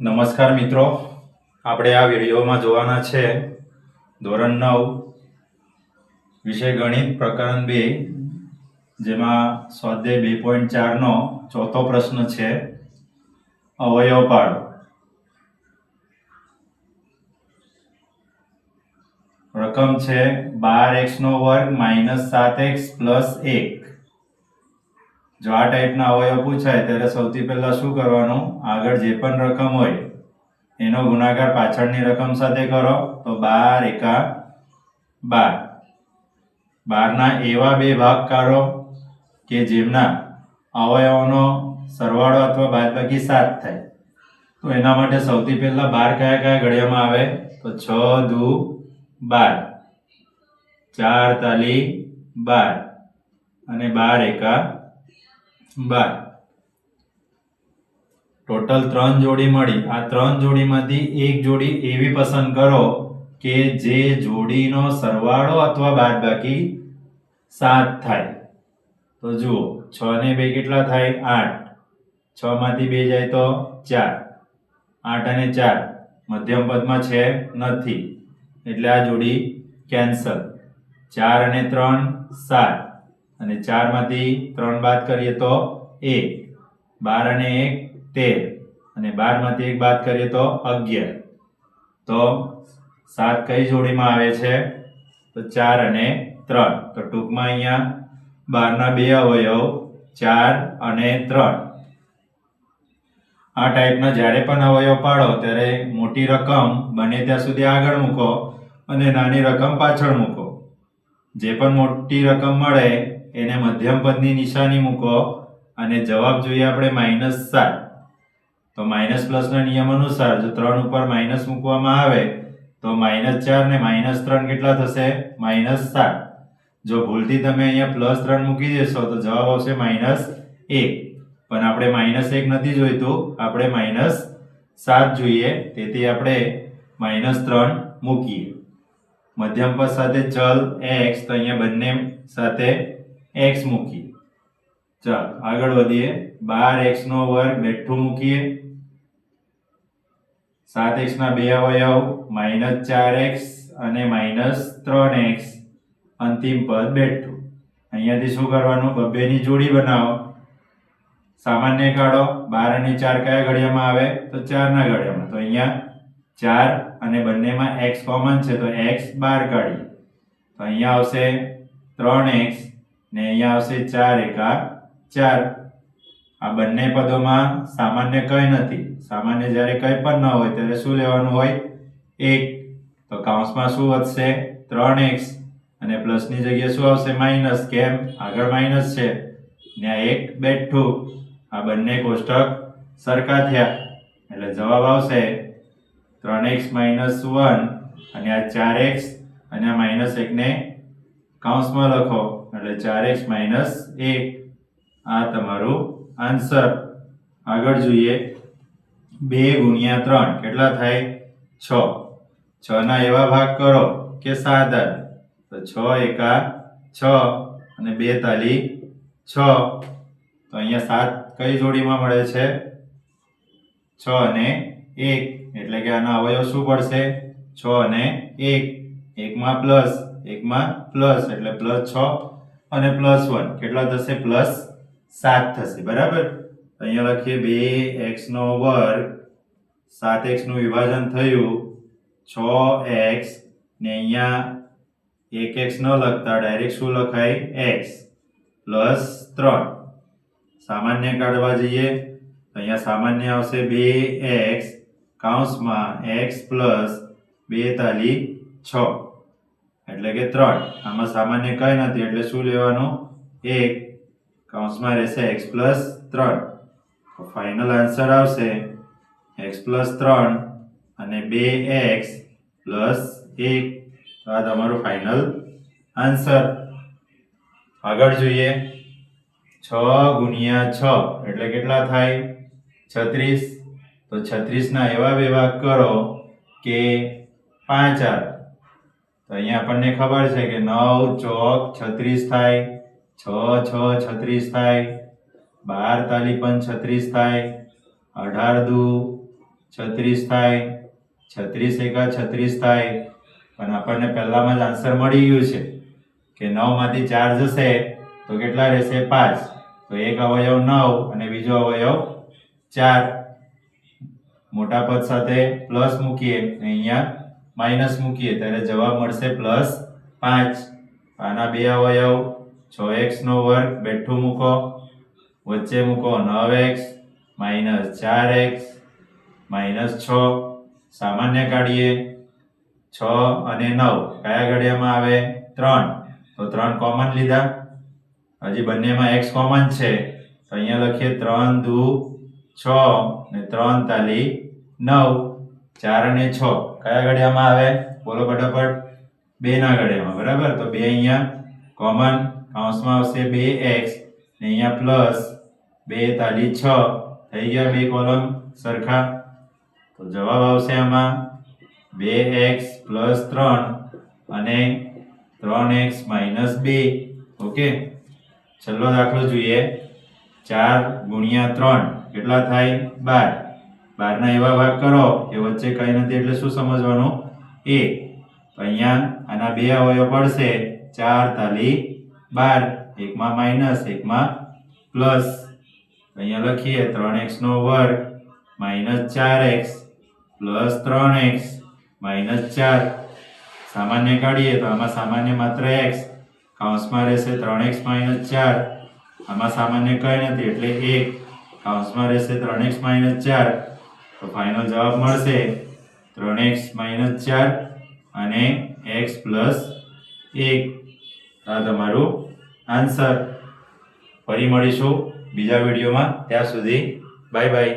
નમસ્કાર મિત્રો. આપણે આ વિડીયોમાં જોવાના છે ધોરણ નવ, વિષય ગણિત પ્રકરણ બે, જેમાં સ્વાધ્યાય બે પોઈન્ટ ચારનો ચોથો પ્રશ્ન છે અવયવ પાડો રકમ છે બાર એક્સનો વર્ગ માઇનસ સાત એક્સ પ્લસ એક. જો આ ટાઈપના અવયવ પૂછાય, ત્યારે સૌથી પહેલા શું કરવાનું? આગળ જે પણ રકમ હોય, એનો ગુણાકાર પાછળની રકમ સાથે કરો. તો બાર એકા બાર. બારના એવા બે ભાગ કાઢો કે જેમના અવયવોનો સરવાળો અથવા બાદબાકી સાત થાય. તો એના માટે સૌથી પહેલા બાર કયા કયા ઘડિયામાં આવે? તો છ, દુ, બાર. ચાર તાલી બાર. અને બાર એકા બાર ટોટલ ત્રણ જોડી મળી. આ ત્રણ જોડીમાંથી એક જોડી એવી પસંદ કરો કે જે જોડીનો સરવાળો અથવા બાદબાકી સાત થાય. તો જુઓ, છ ને બે કેટલા થાય? આઠ. છ માંથી બે જાય તો ચાર. આઠ અને ચાર. મધ્યમ પદમાં છે નથી. એટલે આ જોડી કેન્સલ. ચાર અને ત્રણ સાત. અને ચારમાંથી ત્રણ બાદ કરીએ તો એક, બાર અને એક તેર, અને બારમાંથી એક બાદ કરીએ તો અગિયાર. તો સાત કઈ જોડીમાં આવે છે? તો ચાર અને ત્રણ. તો ટૂંકમાં અહીંયા બારના બે અવયવ, ચાર અને ત્રણ. આ ટાઈપના જ્યારે પણ અવયવ પાડો, ત્યારે મોટી રકમ બને ત્યાં સુધી આગળ મૂકો અને નાની રકમ પાછળ મૂકો. જે પણ મોટી રકમ મળે એને મધ્યમ પદની નિશાની મૂકો અને જવાબ જોઈએ આપણે માઇનસ સાત. તો માઇનસ પ્લસના નિયમ અનુસાર જો ત્રણ ઉપર માઇનસ મૂકવામાં આવે, તો માઇનસ ચાર ને માઇનસ ત્રણ કેટલા થશે? માઇનસ સાત. જો ભૂલથી તમે અહીંયા પ્લસ ત્રણ મૂકી દેશો, તો જવાબ આવશે માઇનસ એક. પણ આપણે માઇનસ એક નથી જોઈતું, આપણે માઇનસ સાત જોઈએ, તેથી આપણે માઇનસ ત્રણ મૂકીએ. મધ્યમ પદ સાથે ચલ, એક્સ, તો અહીંયા બંને સાથે x મૂકીએ. ચાલ, આગળ વધીએ. બાર એક્સ નો વર્ગ, બેઠું મૂકીએ. સાત એક્સ ના બે અવયવ માઇનસ ચાર એક્સ અને માઇનસ ત્રણ એક્સ અંતિમ પદ બેઠું. અહીંયાથી શું કરવાનું? બબ્બેની જોડી બનાવો. સામાન્ય કાઢો. બાર અને ચાર કયા ઘડિયામાં આવે? તો ચારના ઘડિયામાં તો અહીંયા ચાર અને બંનેમાં x કોમન છે. તો x બાર કાઢીએ. તો અહીંયા આવશે ત્રણ એક્સ ને અહીંયા આવશે ચાર એકા ચાર. આ બંને પદોમાં સામાન્ય કંઈ નથી. સામાન્ય જ્યારે કંઈ પણ ન હોય ત્યારે શું લેવાનું હોય? એક. તો કાઉન્સમાં શું વધશે? ત્રણ એક્સ. અને પ્લસની જગ્યાએ શું આવશે? માઇનસ. કેમ? આગળ માઇનસ છે. આ એક બેઠું. આ બંને કોષ્ટક સરખા થયા. એટલે જવાબ આવશે ત્રણ એક્સ માઇનસ વન. અને આ ચાર એક્સ. અને આ માઇનસ એકને કાઉન્સમાં લખો. એટલે ચાર એક્સ માઇનસ એક. આ તમારું આન્સર. આગળ જોઈએ. બે ગુણ્યા ત્રણ. કેટલા થાય? છ. છ ના એવા ભાગ કરો કે સાત આવે. તો છ એકા છ અને બે તાલી છ. તો અહીંયા સાત કઈ જોડીમાં મળે છે? છ અને એક. એટલે કે આના અવયવ શું પડશે? છ અને એક. એકમાં પ્લસ. એકમાં પ્લસ. એટલે પ્લસ છ. અને પ્લસ વન કેટલા થશે? પ્લસ સાત થશે. બરાબર? અહીંયા લખીએ બે એક્સ નો વર્ગ. સાત એક્સનું વિભાજન થયું. છ એક્સ ને અહીંયા એક એક્સ ન લખતા ડાયરેક્ટ શું લખાય? એક્સ. પ્લસ ત્રણ. સામાન્ય કાઢવા જઈએ. અહીંયા સામાન્ય આવશે બે એક્સ. કાઉન્સમાં એક્સ પ્લસ બે તાલી છ. એટલે કે ત્રણ. આમાં સામાન્ય કંઈ નથી, એટલે શું લેવાનું? એક કૌંસમાં રહેશે એક્સ પ્લસ ત્રણ. ફાઇનલ આન્સર આવશે એક્સ પ્લસ ત્રણ અને બે એક્સ પ્લસ એક. આ તમારું ફાઇનલ આન્સર આગળ જોઈએ. છ ગુણ્યા છ, એટલે કેટલા થાય? છત્રીસ. તો છત્રીસના એવા બે ભાગ કરો કે પાંચ આવે તો અહીંયા આપણને ખબર છે કે નવ ચોક છત્રીસ થાય, છ છ છત્રીસ થાય, બાર તાલી પણ છત્રીસ થાય, અઢાર દુ છત્રીસ થાય, છત્રીસ એકા છત્રીસ થાય. પણ આપણને પહેલામાં જ આન્સર મળી ગયું છે કે નવમાંથી ચાર જશે તો કેટલા રહેશે? પાંચ. તો એક અવયવ નવ અને બીજો અવયવ ચાર. મોટા પદ સાથે પ્લસ મૂકીએ અહીંયા માઇનસ મૂકીએ ત્યારે જવાબ મળશે પ્લસ પાંચ. આના બે અવયવ, છ એક્સ નો વર્ગ, બેઠું મૂકો. વચ્ચે મૂકો નવ એક્સ, માઇનસ ચાર એક્સ, માઇનસ છ. સામાન્ય કાઢીએ. છ અને નવ કયા ઘડિયામાં આવે? ત્રણ. તો ત્રણ કોમન લીધા. હજી બંનેમાં એક્સ કોમન છે. તો અહીંયા લખીએ ત્રણ દુ છ ને ત્રણ તાલી નવ. ચાર અને છ. કયા ઘડિયામાં આવે? બોલો ફટાફટ. બે ના ઘડિયામાં બરાબર? તો બે અહીંયા કોમન કાઉન્સમાં આવશે બે એક્સ ને અહીંયા પ્લસ બે તાલી છ. થઈ ગયા બે કોલમ સરખા? તો જવાબ આવશે આમાં બે એક્સ પ્લસ ત્રણ અને ત્રણ એક્સ માઇનસ બે. ઓકે? છેલ્લો દાખલો જોઈએ. ચાર ગુણ્યા ત્રણ. કેટલા થાય? બાર. બારના એવા ભાગ કરો કે વચ્ચે કંઈ નથી એટલે શું સમજવાનું? એક અહીંયા આના બે અવયવ પડશે. ચાર તાલી બાર. એકમાં માઇનસ, એકમાં પ્લસ. અહીંયા લખીએ ત્રણ એક્સનો વર્ગ માઇનસ ચાર એક્સ પ્લસ ત્રણ એક્સ માઇનસ ચાર. સામાન્ય કાઢીએ તો આમાં સામાન્ય માત્ર એક્સ. કાઉન્સમાં રહેશે ત્રણ એક્સ માઇનસ ચાર. આમાં સામાન્ય કંઈ નથી એટલે એક. કાઉન્સમાં રહેશે ત્રણ એક્સ માઇનસ ચાર. તો ફાઇનલ જવાબ મળશે. ત્રણ એક્સ માઇનસ ચાર અને એક્સ પ્લસ એક. આ તમારું આન્સર ફરી મળીશું બીજા વિડીયોમાં. ત્યાં સુધી બાય બાય